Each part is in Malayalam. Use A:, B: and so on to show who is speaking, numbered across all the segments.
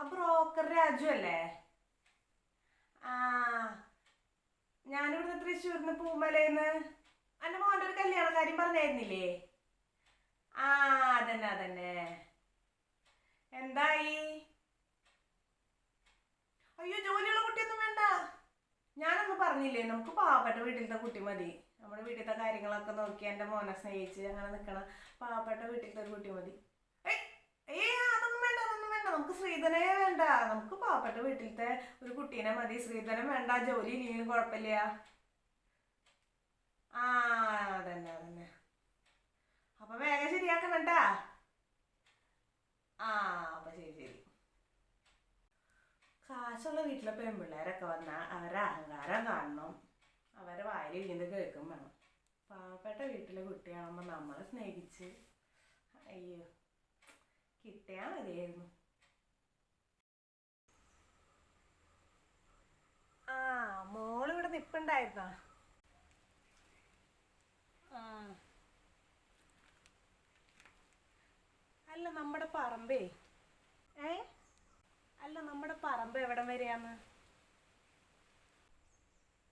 A: ആ ബ്രോക്കർ രാജു അല്ലേ ആ ഞാനിവിടുന്ന് തൃശ്ശൂരിന്ന് പൂമലയിന്ന് എന്റെ മോന്റെ ഒരു കല്യാണ കാര്യം പറഞ്ഞായിരുന്നില്ലേ? ആ അതന്നെ അതന്നെ. എന്തായി? അയ്യോ ജോലിയുള്ള കുട്ടിയൊന്നും വേണ്ട. ഞാനൊന്നും പറഞ്ഞില്ലേ നമുക്ക് പാവപ്പെട്ട വീട്ടിലത്തെ കുട്ടി മതി. നമ്മുടെ വീട്ടിലത്തെ കാര്യങ്ങളൊക്കെ നോക്കി എന്റെ മോനെ സ്നേഹിച്ച് അങ്ങനെ നിൽക്കണം പാവപ്പെട്ട വീട്ടിലത്തെ ഒരു കുട്ടി മതി ഏയ്, ഏയ് അതൊന്നും വേണ്ട അതൊന്നും വേണ്ട നമുക്ക് ശ്രീധനയെ വേണ്ട. നമുക്ക് പാവപ്പെട്ട വീട്ടിലത്തെ ഒരു കുട്ടീനെ മതി. ശ്രീധനം വേണ്ട. ജോലി ഇല്ലെങ്കിലും കുഴപ്പമില്ല. ആ അതന്നെ അതന്നെ. അപ്പൊ വേഗം ശരിയാക്കണട്ടാ. ആ അപ്പൊ ശരി ശരി. കാശുള്ള വീട്ടിലെ പെൺപിള്ളേരൊക്കെ വന്നാൽ അവരെ അഹങ്കാരം കാണണം. അവരെ ഇങ്ങനെ കേൾക്കും വേണം. പാവപ്പെട്ട വീട്ടിലെ കുട്ടിയാകുമ്പോൾ നമ്മളെ സ്നേഹിച്ച് അയ്യോ കിട്ടിയാ മതിയായിരുന്നു. മോളിവിടെ നിപ്പുണ്ടായിരുന്നോ? അല്ല നമ്മുടെ പറമ്പേ. ഏ? അല്ല നമ്മുടെ പറമ്പ് എവിടം വരെയാന്ന്?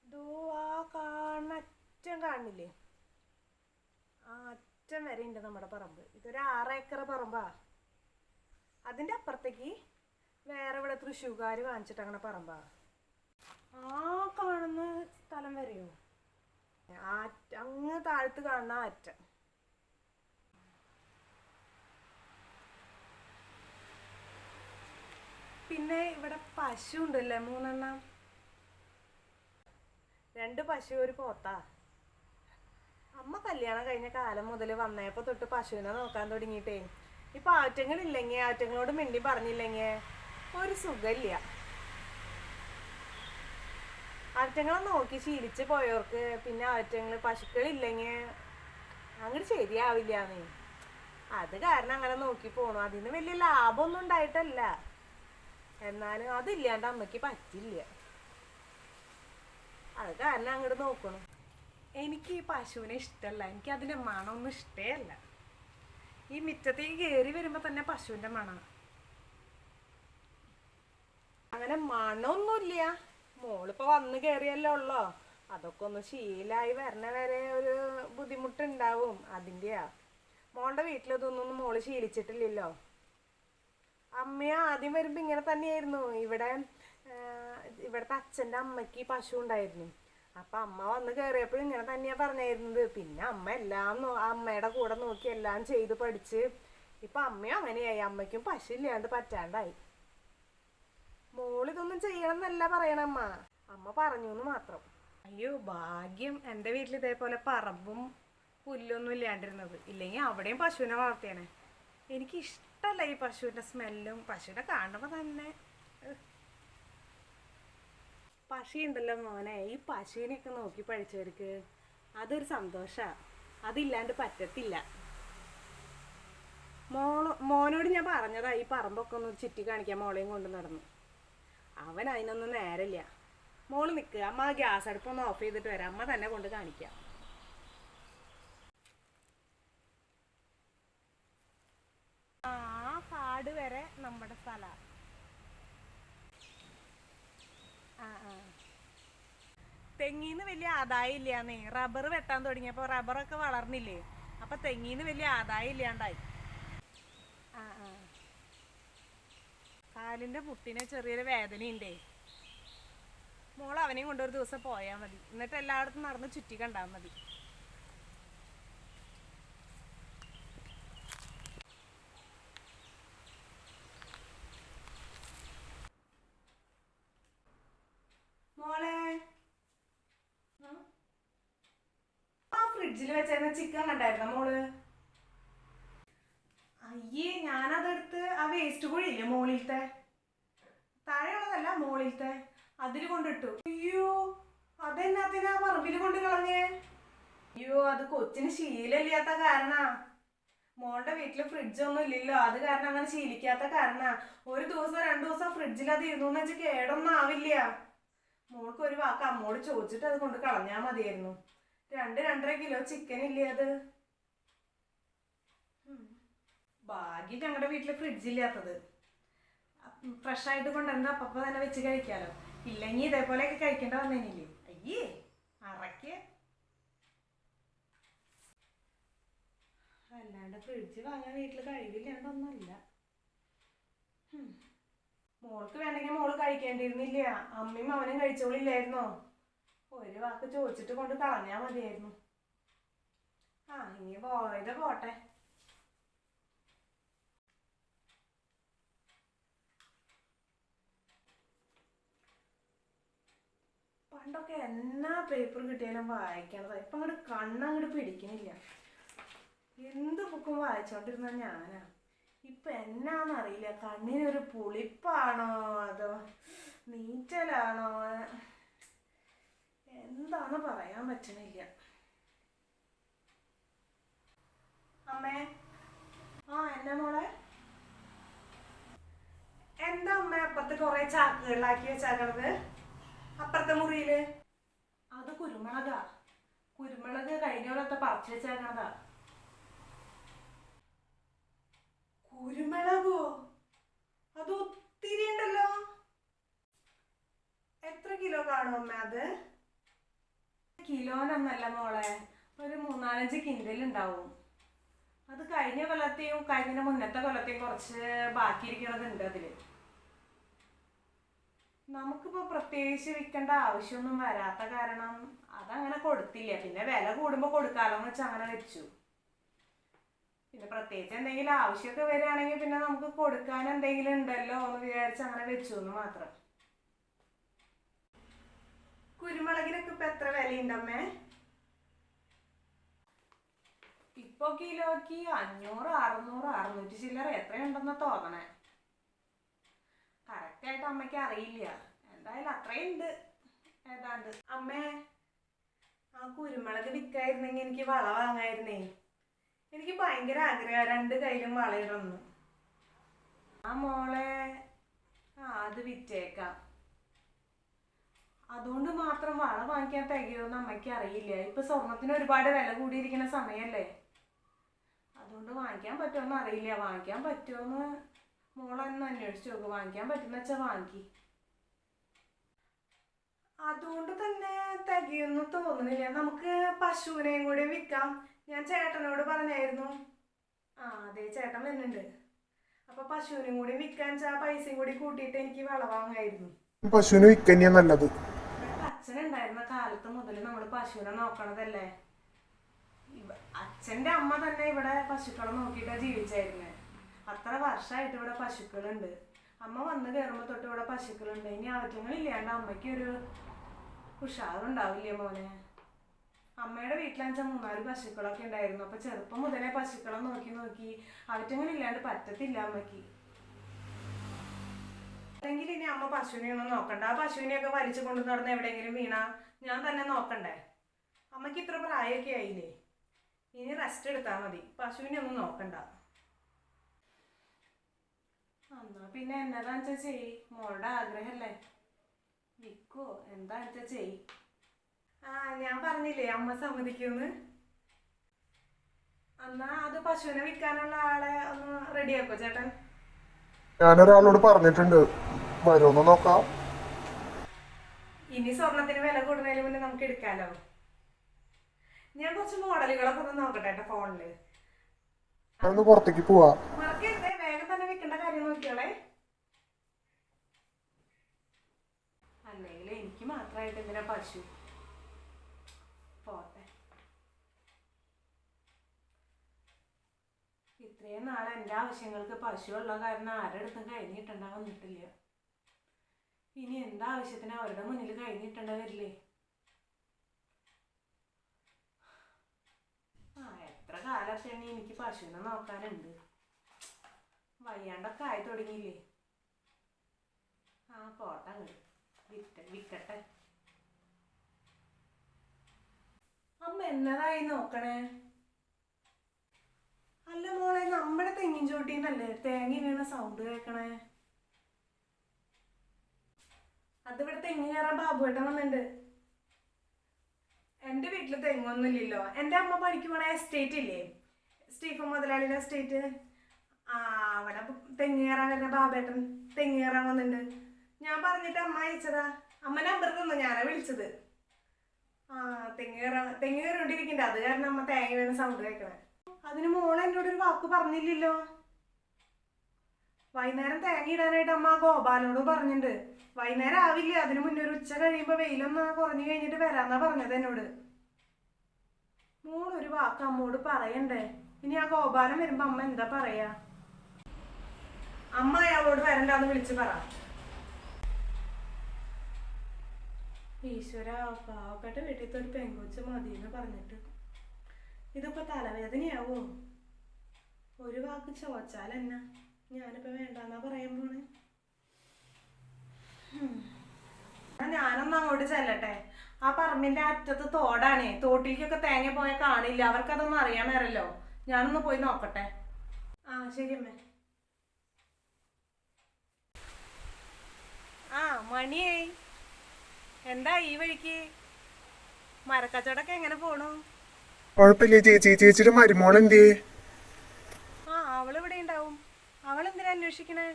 A: ദോ ആ കാണുന്ന അറ്റം കാണില്ലേ? ആ അറ്റം വരെ ഉണ്ട് നമ്മുടെ പറമ്പ്. ഇതൊരു ആറ് ഏക്കർ പറമ്പാ. അതിന്റെ അപ്പുറത്തേക്ക് വേറെ ഇവിടെ തൃശ്ശൂർക്കാർ വാങ്ങിച്ചിട്ട് അങ്ങനെ പറമ്പാ. ആ കാണുന്ന സ്ഥലം വരെയോ? ആറ്റ അങ്ങ് താഴത്ത് കാണുന്ന ആറ്റ. പിന്നെ ഇവിടെ പശു ഉണ്ടല്ലേ മൂന്നെണ്ണം? രണ്ട് പശു ഒരു പോത്താ. അമ്മ കല്യാണം കഴിഞ്ഞ കാലം മുതൽ വന്നപ്പോ തൊട്ട് പശുവിനെ നോക്കാൻ തുടങ്ങിയിട്ടേ. ഇപ്പൊ ആറ്റങ്ങളില്ലെങ്കിൽ ആറ്റങ്ങളോട് മിണ്ടി പറഞ്ഞില്ലെങ്കിൽ ഒരു സുഖമില്ല ആറ്റങ്ങളെ നോക്കി ശീലിച്ച് പോയവർക്ക് പിന്നെ ആറ്റങ്ങൾ പശുക്കളില്ലെങ്കിൽ അങ്ങോട്ട് ശരിയാവില്ലാന്നേ. അത് കാരണം അങ്ങനെ നോക്കി പോണു. അതിന് വലിയ ലാഭമൊന്നും ഉണ്ടായിട്ടല്ല. എന്നാലും അതില്ലാണ്ട് അമ്മയ്ക്ക് പറ്റില്ല. അത് കാരണം അങ്ങോട്ട് നോക്കണം. എനിക്ക് ഈ പശുവിനെ ഇഷ്ടമല്ല എനിക്ക് അതിന്റെ മണമൊന്നും ഇഷ്ടേ അല്ല ഈ മിറ്റത്തേക്ക് കയറി വരുമ്പോൾ തന്നെ പശുവിന്റെ മണമാണ് അങ്ങനെ മണമൊന്നുമില്ല മോളിപ്പോ വന്ന് കയറിയല്ലേ ഉള്ളോ? അതൊക്കെ ഒന്ന് ശീലായി വരണ വരെ ഒരു ബുദ്ധിമുട്ടുണ്ടാവും. അതിന്റെയാ മോളുടെ വീട്ടിലതൊന്നും മോൾ ശീലിച്ചിട്ടില്ലല്ലോ. അമ്മ ആദ്യം വരുമ്പോ ഇങ്ങനെ തന്നെയായിരുന്നു. ഇവിടെ ഇവിടത്തെ അച്ഛന്റെ അമ്മയ്ക്ക് പശു ഉണ്ടായിരുന്നു. അപ്പൊ അമ്മ വന്ന് കയറിയപ്പോഴും ഇങ്ങനെ തന്നെയാ പറഞ്ഞായിരുന്നത് പിന്നെ അമ്മ എല്ലാം അമ്മയുടെ കൂടെ നോക്കി എല്ലാം ചെയ്ത് പഠിച്ച് ഇപ്പൊ അമ്മയും അങ്ങനെയായി. അമ്മയ്ക്കും പശു ഇല്ലാണ്ട് പറ്റാണ്ടായി. മോളിതൊന്നും ചെയ്യണം എന്നല്ല പറയണമ്മ അമ്മ പറഞ്ഞു എന്ന് മാത്രം. അയ്യോ ഭാഗ്യം. എന്റെ വീട്ടിൽ ഇതേപോലെ പറമ്പും പുല്ലൊന്നും ഇല്ലാണ്ടിരുന്നത്. ഇല്ലെങ്കിൽ അവിടെയും പശുവിനെ വളർത്തിയാണ് എനിക്ക് ഇഷ്ടമല്ല ഈ പശുവിന്റെ സ്മെല്ലും. പശുവിനെ കാണുമ്പോൾ തന്നെ പശിയുണ്ടല്ലോ മോനെ. ഈ പശുവിനെയൊക്കെ നോക്കി പഴിച്ചവർക്ക് അതൊരു സന്തോഷമാണ് അതില്ലാണ്ട് പറ്റത്തില്ല. മോളോ മോനോട് ഞാൻ പറഞ്ഞതാ ഈ പറമ്പൊക്കെ ഒന്ന് ചുറ്റി കാണിക്കാൻ മോളെയും കൊണ്ട് നടന്നു. അവൻ അതിനൊന്നും നേരമില്ല മോൾ നിൽക്കുക അമ്മ ഗ്യാസ് അടുപ്പൊന്ന് ഓഫ് ചെയ്തിട്ട് വരാം. അമ്മ തന്നെ കൊണ്ട് കാണിക്കാം. ആ കാട് വരെ നമ്മുടെ സ്ഥലമാണ് ആ ആ. തെങ്ങീന്ന് വലിയ ആദായം ഇല്ലാന്നേ. റബ്ബർ വെട്ടാൻ തുടങ്ങിയപ്പോൾ റബ്ബറൊക്കെ വളർന്നില്ലേ? അപ്പൊ തെങ്ങീന്ന് വലിയ ആദായം ഇല്ലാണ്ടായി ആ ആ കാലിന്റെ പുട്ടിന് ചെറിയൊരു വേദനയുണ്ടേ. മോൾ അവനെയും കൊണ്ടൊരു ദിവസം പോയാൽ മതി. എന്നിട്ട് എല്ലായിടത്തും നടന്ന് ചുറ്റി കണ്ടാൽ മതി. മോളെ. ആ? ഫ്രിഡ്ജിൽ വെച്ചിരുന്ന ചിക്കൻ കണ്ടായിരുന്നോ മോൾ? അയ്യേ ഞാനതെടുത്ത് ആ വേസ്റ്റ് കുഴിയില്ലേ മോളിലത്തെ? താഴെയുള്ളതല്ല മോളിലത്തെ. അതിൽ കൊണ്ടിട്ടു. അയ്യോ അതെന്നാത്തിനാ പറമ്പിൽ കൊണ്ട് കളഞ്ഞേ? അയ്യോ അത് കൊച്ചിന് ശീലമില്ലാത്ത കാരണാ. മോളുടെ വീട്ടിൽ ഫ്രിഡ്ജൊന്നും ഇല്ലല്ലോ. അത് കാരണം അങ്ങനെ ശീലിക്കാത്ത കാരണാ. ഒരു ദിവസം രണ്ടു ദിവസം ഫ്രിഡ്ജിൽ അത് ഇരുന്നു വെച്ച് കേടൊന്നും ആവില്ല. മോൾക്ക് ഒരു വാക്ക് അമ്മോട് ചോദിച്ചിട്ട് അത് കൊണ്ട് കളഞ്ഞാ മതിയായിരുന്നു. രണ്ട് രണ്ടര കിലോ ചിക്കൻ ഇല്ലേ അത്. ഭാഗ്യം ഞങ്ങളുടെ വീട്ടിൽ ഫ്രിഡ്ജില്ലാത്തത്. ഫ്രഷ് ആയിട്ട് കൊണ്ടുവന്ന അപ്പപ്പോ തന്നെ വെച്ച് കഴിക്കാലോ. ഇല്ലെങ്കിൽ ഇതേപോലെയൊക്കെ കഴിക്കേണ്ട വന്നേനില്ലേ. അയ്യേ അറയ്ക്ക്. അല്ലാണ്ട് ഫ്രിഡ്ജ് വാങ്ങാൻ വീട്ടിൽ കഴിവില്ലാണ്ടൊന്നുമല്ല. മോൾക്ക് വേണമെങ്കിൽ മോൾ കഴിക്കേണ്ടിയിരുന്നില്ല. അമ്മയും അവനും കഴിച്ചോളില്ലായിരുന്നോ? ഒരു വാക്ക് ചോദിച്ചിട്ട് കൊണ്ട് കളഞ്ഞാ മതിയായിരുന്നു. ആ ഇനി പോയത് പോട്ടെ. പണ്ടൊക്കെ എന്നാ പേപ്പർ കിട്ടിയാലും വായിക്കണത്. ഇപ്പൊ അങ്ങോട്ട് കണ്ണങ്ങോട്ട് പിടിക്കണില്ല. എന്ത് ബുക്കും വായിച്ചോണ്ടിരുന്ന ഞാനാ. ഇപ്പൊ എന്നാന്നറിയില്ല കണ്ണിനൊരു പുളിപ്പാണോ? അതോ നീറ്റലാണോ എന്താന്ന് പറയാൻ പറ്റണില്ല. അമ്മേ. ആ എന്നാ മോളെ? എന്താ അമ്മ? അപ്പുറത്ത് കൊറേ ചാക്കുകളിലാക്കി വെച്ചാക്കണത് അപ്പുറത്തെ മുറിയിൽ? അത് കുരുമുളകാ. കുരുമുളക് കഴിഞ്ഞ പോലത്തെ പറിച്ചു വെച്ചേക്കണതാ. കുരുമുളകോ? അത് ഒത്തിരി ഉണ്ടല്ലോ. എത്ര കിലോ കാണും അമ്മ അത്? കിലോനൊന്നല്ല മോളെ. ഒരു മൂന്നാലഞ്ച് കിൻഡൽ ഉണ്ടാവും. അത് കഴിഞ്ഞ കൊല്ലത്തെയും കഴിഞ്ഞ മുന്നത്തെ കൊല്ലത്തെയും കുറച്ച് ബാക്കിയിരിക്കണതുണ്ട് അതിൽ. നമുക്കിപ്പോ പ്രത്യേകിച്ച് വിൽക്കേണ്ട ആവശ്യമൊന്നും വരാത്ത കാരണം അതങ്ങനെ കൊടുത്തില്ല. പിന്നെ വില കൂടുമ്പോ കൊടുക്കാലോന്ന് വെച്ച് അങ്ങനെ വെച്ചു. പിന്നെ പ്രത്യേകിച്ച് എന്തെങ്കിലും ആവശ്യമൊക്കെ വരികയാണെങ്കിൽ പിന്നെ നമുക്ക് കൊടുക്കാൻ എന്തെങ്കിലും ഉണ്ടല്ലോ എന്ന് വിചാരിച്ച് അങ്ങനെ വെച്ചു എന്ന് മാത്രം. കുരുമുളകിനൊക്കെ ഇപ്പൊ എത്ര വിലയുണ്ടമ്മേ ഇപ്പൊ കിലോക്ക് അഞ്ഞൂറ് അറുന്നൂറ് അറുന്നൂറ്റി ചില്ലറ എത്രയുണ്ടെന്ന് തോന്നണേ? കറക്റ്റ് ആയിട്ട് അമ്മയ്ക്ക് അറിയില്ല. എന്തായാലും അത്രയുണ്ട് ഏതാണ്ട്. അമ്മേ ആ കുരുമുളക് വിൽക്കായിരുന്നെങ്കിൽ എനിക്ക് വള വാങ്ങായിരുന്നേ. എനിക്ക് ഭയങ്കര ആഗ്രഹം രണ്ട് കയ്യിലും വളയിടണം. ആ മോളെ ആ അത് വിറ്റേക്കാം. അതുകൊണ്ട് മാത്രം വള വാങ്ങിക്കാൻ തികയോന്ന് അമ്മയ്ക്ക് അറിയില്ല. ഇപ്പൊ സ്വർണത്തിന് ഒരുപാട് വില കൂടിയിരിക്കുന്ന സമയല്ലേ? അതുകൊണ്ട് വാങ്ങിക്കാൻ പറ്റുമെന്ന് അറിയില്ല വാങ്ങിക്കാൻ പറ്റുമെന്ന് മോളൊന്ന് അന്വേഷിച്ച് നോക്ക്. വാങ്ങിക്കാൻ പറ്റുന്ന വെച്ചാൽ വാങ്ങി. അതുകൊണ്ട് തന്നെ തികയൊന്നും തോന്നുന്നില്ല. നമുക്ക് പശുവിനെയും കൂടി വിൽക്കാം. ഞാൻ ചേട്ടനോട് പറഞ്ഞായിരുന്നു. ആ അതെ ചേട്ടൻ വരുന്നുണ്ട്. അപ്പൊ പശുവിനെയും കൂടി വിൽക്കാൻ വെച്ചാൽ പൈസയും കൂടി കൂട്ടിയിട്ട് എനിക്ക് വള വാങ്ങായിരുന്നു.
B: പശുവിന് വിൽക്കന്നെയാ നല്ലത്.
A: അച്ഛനുണ്ടായിരുന്ന കാലത്ത് മുതൽ നമ്മൾ പശുവിനെ നോക്കണതല്ലേ? അച്ഛന്റെ അമ്മ തന്നെ ഇവിടെ പശുക്കളെ നോക്കിയിട്ടാ ജീവിച്ചായിരുന്നെ. അത്ര വർഷമായിട്ട് ഇവിടെ പശുക്കളുണ്ട്. അമ്മ വന്ന് കയറുമ്പോൾ തൊട്ട് ഇവിടെ പശുക്കളുണ്ട്. ഇനി അവറ്റങ്ങളില്ലാണ്ട് അമ്മയ്ക്ക് ഒരു ഉഷാറുണ്ടാവില്ലേ മോനെ? അമ്മയുടെ വീട്ടിലാണെച്ചാൽ മൂന്നാൽ പശുക്കളൊക്കെ ഉണ്ടായിരുന്നു. അപ്പൊ ചെറുപ്പം മുതലേ പശുക്കളെ നോക്കി നോക്കി അവറ്റങ്ങളില്ലാണ്ട് പറ്റത്തില്ല അമ്മയ്ക്ക്. അല്ലെങ്കിൽ ഇനി അമ്മ പശുവിനെ ഒന്നും നോക്കണ്ട. ആ പശുവിനെയൊക്കെ വലിച്ചു കൊണ്ടു നടന്ന് എവിടെയെങ്കിലും വീണ ഞാൻ തന്നെ നോക്കണ്ടേ? അമ്മയ്ക്ക് ഇത്ര പ്രായമൊക്കെ ആയില്ലേ? ഇനി റെസ്റ്റ് എടുത്താൽ മതി. പശുവിനെ ഒന്നും നോക്കണ്ട. എന്നാ പിന്നെ എന്നതാ വെച്ചാ ചെയ്. മോളുടെ ആഗ്രഹല്ലേ. നിക്കോ. എന്താ വെച്ചാ ചെയ്. ആ ഞാൻ പറഞ്ഞില്ലേ അമ്മ സമ്മതിക്കുമെന്ന് എന്നാ അത് പശുവിനെ വിൽക്കാനുള്ള ആളെ ഒന്ന് റെഡിയാക്കോ ചേട്ടൻ.
B: ഞാനൊരാളോട് പറഞ്ഞിട്ടുണ്ട്. വരുമെന്ന് നോക്കാം.
A: ഇനി സ്വർണത്തിന് വില കൂടുന്നതിന് മുന്നേ നമുക്ക് എടുക്കാലോ. ഞാൻ കുറച്ച് മോഡലുകളൊക്കെ ഒന്ന് നോക്കട്ടെ കേട്ടോ ഫോണിൽ.
B: അതൊന്ന് പുറത്തേക്ക് പോവാ.
A: മറക്കരുതേ. വേഗം തന്നെ വെക്കേണ്ട കാര്യം നോക്കിയോളേ. അല്ലെങ്കിൽ എനിക്ക് മാത്രമായിട്ട് എന്തിനാ പശു? പോട്ടെ. ഇത്രയും നാൾ എന്റെ ആവശ്യങ്ങൾക്ക് പശു ഉള്ള കാരണം ആരെടുത്തും അടുത്തും കഴിഞ്ഞിട്ടുണ്ടാ വന്നിട്ടില്ല. ഇനി എന്താവശ്യത്തിന് അവരുടെ മുന്നിൽ കഴിഞ്ഞിട്ടുണ്ട വരില്ലേ? ആ എത്ര കാലത്തെ എനിക്ക് പശുവിനെ നോക്കാനുണ്ട്? വയ്യാണ്ടൊക്കെ ആയി തുടങ്ങിയില്ലേ? ആ പോട്ടെ വിറ്റ വിക്കട്ടെ. അമ്മ എന്നതായി നോക്കണേ? അല്ല മോളെ നമ്മുടെ തെങ്ങിൻ ചോട്ടിന്നല്ലേ തേങ്ങ വീണ സൗണ്ട് കേക്കണേ? അതിവിടെ തെങ്ങ് കയറാൻ വന്നിട്ടുണ്ട് എന്റെ വീട്ടിൽ തെങ്ങൊന്നുമില്ലല്ലോ. എന്റെ അമ്മ പണിക്ക് പോണ എസ്റ്റേറ്റ് ഇല്ലേ? സ്റ്റീഫൻ മുതലാളിയുടെ എസ്റ്റേറ്റ് ആ അവിടെ തെങ്ങ് കയറാൻ വരുന്ന ബാബേട്ടൻ തെങ്ങ് കയറാൻ വന്നിട്ടുണ്ട് ഞാൻ പറഞ്ഞിട്ട് അമ്മ അയച്ചതാ. അമ്മ നമ്പർ തന്നു ഞാനാ വിളിച്ചത്. ആ തെങ്ങ് കയറാൻ അത് കാരണം അമ്മ തേങ്ങ വീണ സൗണ്ട് കേൾക്കണേ അതിന് മോളെ എന്നോട് ഒരു വാക്ക് പറഞ്ഞില്ലല്ലോ. വൈകുന്നേരം തേങ്ങ ഇടാനായിട്ട് അമ്മ ഗോപാലോട് പറഞ്ഞിട്ടുണ്ട് വൈകുന്നേരം ആവില്ല അതിന് മുന്നേ ഒരു ഉച്ച കഴിയുമ്പോ വെയിലൊന്ന് കുറഞ്ഞു കഴിഞ്ഞിട്ട് വരാന്നാ പറഞ്ഞത് എന്നോട്. മോളൊരു വാക്ക് അമ്മോട് പറയണ്ടേ? ഇനി ആ ഗോപാലൻ വരുമ്പോ അമ്മ എന്താ പറയാ? അമ്മ അയാളോട് വരണ്ടാന്ന് വിളിച്ചു പറ. ഈശ്വര പാവപ്പെട്ട വീട്ടിൽ ഒരു പെങ്കൊച്ച് മതി എന്ന് പറഞ്ഞിട്ട്. ഇതിപ്പോ തലവേദനയാവോ? ഒരു വാക്ക് ചോദിച്ചാൽ എന്നാ? ഞാനിപ്പോ വേണ്ടെന്നാ പറയാൻ പോണേ. ഞാനൊന്നും അങ്ങോട്ട് ചെല്ലട്ടെ. ആ പറമ്പിന്റെ അറ്റത്ത് തോടാണേ. തോട്ടിലേക്കൊക്കെ തേങ്ങ പോയ കാണില്ല. അവർക്കതൊന്നും അറിയാൻ മേറല്ലോ ഞാനൊന്ന് പോയി നോക്കട്ടെ. ആ ശരി അമ്മേ. ആ മണിയേ എന്താ ഈ വഴിക്ക്? മരക്കച്ചവടമൊക്കെ എങ്ങനെ പോണു?
B: കുഴപ്പമില്ലേ ചേച്ചി. ചേച്ചിയുടെ മരുമോൾ എന്തേ
A: ആ അവളിവിടെ ഉണ്ടാവും. അവൾ എന്തിനാ അന്വേഷിക്കണേ?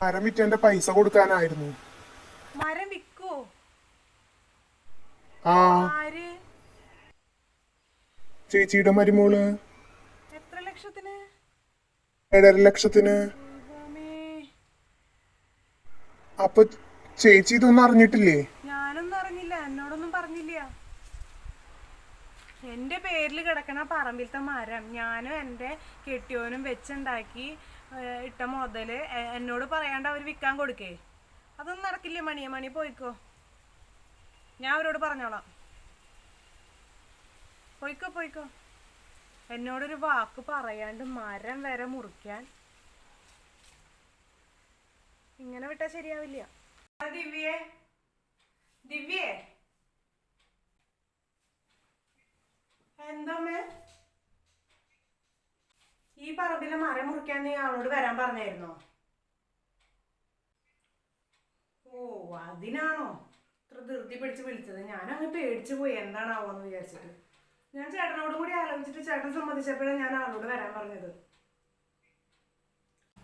B: മരം വിറ്റെന്റെ പൈസ കൊടുക്കാനായിരുന്നു.
A: മരം വിക്കോ?
B: ആ.
A: ആര്?
B: ചേച്ചിയുടെ മരുമോൾ.
A: എത്ര ലക്ഷത്തിന്?
B: ഏഴര ലക്ഷത്തിന്. അപ്പൊ ചേച്ചി ഇതൊന്നും അറിഞ്ഞിട്ടില്ലേ?
A: ഞാനൊന്നും അറിഞ്ഞില്ല. എന്നോടൊന്നും പറഞ്ഞില്ല. എന്റെ പേരിൽ കിടക്കണ പറമ്പിലത്തെ മരം ഞാനും എന്റെ കെട്ടിയോനും വെച്ചുണ്ടാക്കി ഇട്ട മുതൽ എന്നോട് പറയാണ്ട് അവർ വിൽക്കാൻ കൊടുക്കേ. അതൊന്നും നടക്കില്ല. മണിയെ മണി പോയിക്കോ. ഞാൻ അവരോട് പറഞ്ഞോളാം. പോയിക്കോ പോയിക്കോ. എന്നോടൊരു വാക്ക് പറയാണ്ട് മരം വരെ മുറിക്കാൻ ഇങ്ങനെ വിട്ടാ ശരിയാവില്ല. ദിവ്യേ. ദിവ്യേ. എന്താമ്മേ ഈ പറമ്പിലെ മരം മുറിക്കാൻ നീ അവളോട് വരാൻ പറഞ്ഞായിരുന്നോ? ഓ അതിനാണോ? ഇത്ര ധൃതി പിടിച്ച് വിളിച്ചത്. ഞാൻ അങ്ങ് പേടിച്ചു പോയി. എന്താണാവോന്ന് വിചാരിച്ചിട്ട്. ഞാൻ ചേട്ടനോട് കൂടി ആലോചിച്ചിട്ട് ചേട്ടൻ സമ്മതിച്ചപ്പോഴാണ് ഞാൻ ആളോട് വരാൻ പറഞ്ഞത്.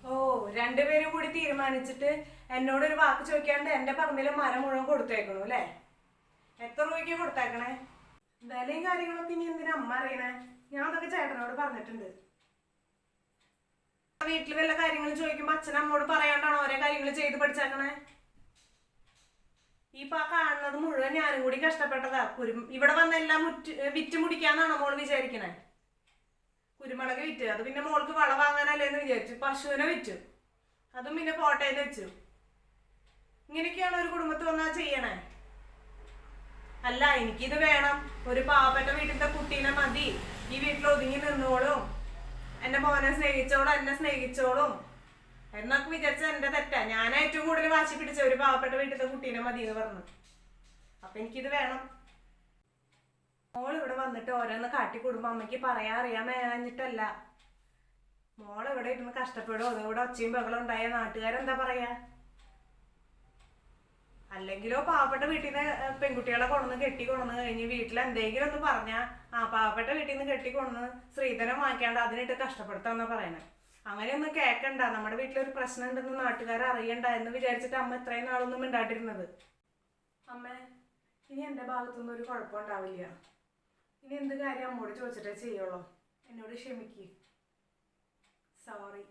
A: ഓ രണ്ടുപേരും കൂടി തീരുമാനിച്ചിട്ട് എന്നോട് ഒരു വാക്ക് ചോദിക്കാണ്ട് എന്റെ പറമ്പിലെ മരം മുഴുവൻ കൊടുത്തേക്കണു അല്ലേ? എത്ര രൂപയ്ക്ക് കൊടുത്തേക്കണേ? വിലയും കാര്യങ്ങളൊക്കെ ഇനി എന്തിനാ അമ്മ അറിയണേ? ഞാൻ അതൊക്കെ ചേട്ടനോട് പറഞ്ഞിട്ടുണ്ട്. വീട്ടിൽ വല്ല കാര്യങ്ങളും ചോദിക്കുമ്പോ അച്ഛൻ അമ്മോട് പറയാണ്ടാണോ ഓരോ കാര്യങ്ങൾ ചെയ്ത് പഠിച്ചേക്കണേ? ഈ പാ കാണുന്നത് മുഴുവൻ ഞാനും കൂടി കഷ്ടപ്പെട്ടതാ. കുരു ഇവിടെ വന്നെല്ലാം മുറ്റ് വിറ്റ് മുടിക്കാന്നാണോ മോൾ വിചാരിക്കണേ? കുരുമുളക് വിറ്റ്. അത് പിന്നെ മോൾക്ക് വള വാങ്ങാനല്ലേന്ന് വിചാരിച്ചു. പശുവിനെ വിറ്റു. അതും പിന്നെ പോട്ടയിൽ വെച്ചു. ഇങ്ങനെയൊക്കെയാണ് ഒരു കുടുംബത്തിൽ വന്നാൽ ചെയ്യണേ. അല്ല എനിക്കിത് വേണം. ഒരു പാവപ്പെട്ട വീട്ടിലത്തെ കുട്ടീനെ മതി. ഈ വീട്ടിൽ ഒതുങ്ങി നിന്നോളും. എന്റെ മോനെ സ്നേഹിച്ചോളും എന്നെ സ്നേഹിച്ചോളും. എന്നൊക്കെ വിചാരിച്ച എന്റെ തെറ്റാ. ഞാൻ ഏറ്റവും കൂടുതൽ വാശി പിടിച്ച ഒരു പാവപ്പെട്ട വീട്ടിലത്തെ കുട്ടീനെ മതി എന്ന് പറഞ്ഞു. അപ്പൊ എനിക്കിത് വേണം. മോൾ ഇവിടെ വന്നിട്ട് ഓരോന്ന് കാട്ടിക്കൂടുമ്പോ അമ്മയ്ക്ക് പറയാൻ അറിയാൻ മേലാഞ്ഞിട്ടല്ല മോൾ ഇവിടെ ഇരുന്ന് കഷ്ടപ്പെടുമോ ഇവിടെ ഒച്ചയും ബഹളം ഉണ്ടായ? നാട്ടുകാരെന്താ പറയാ? അല്ലെങ്കിലോ പാവപ്പെട്ട വീട്ടിൽ നിന്ന് പെൺകുട്ടികളെ കൊണ്ടുവന്ന് കെട്ടി കൊണ്ടുവന്ന് കഴിഞ്ഞ് വീട്ടിൽ എന്തെങ്കിലും ഒന്ന് പറഞ്ഞാ ആ പാവപ്പെട്ട വീട്ടിൽ നിന്ന് കെട്ടി കൊണ്ടുവന്ന് സ്ത്രീധനം വാങ്ങിക്കാണ്ട് അതിനിട്ട് കഷ്ടപ്പെടുത്താന്നാ പറയണേ. അങ്ങനെയൊന്നും കേക്കണ്ട. നമ്മുടെ വീട്ടിലൊരു പ്രശ്നം ഉണ്ടെന്ന് നാട്ടുകാർ അറിയണ്ട എന്ന് വിചാരിച്ചിട്ട് അമ്മ ഇത്രയും നാളൊന്നും മിണ്ടാട്ടിരുന്നത് അമ്മേ ഇനി എന്റെ ഭാഗത്തുനിന്ന് ഒരു കുഴപ്പമുണ്ടാവില്ല ഇനി എന്ത് കാര്യം അമ്മോട് ചോദിച്ചിട്ടേ ചെയ്യുള്ളൂ? എന്നോട് ക്ഷമിക്ക്. സോറി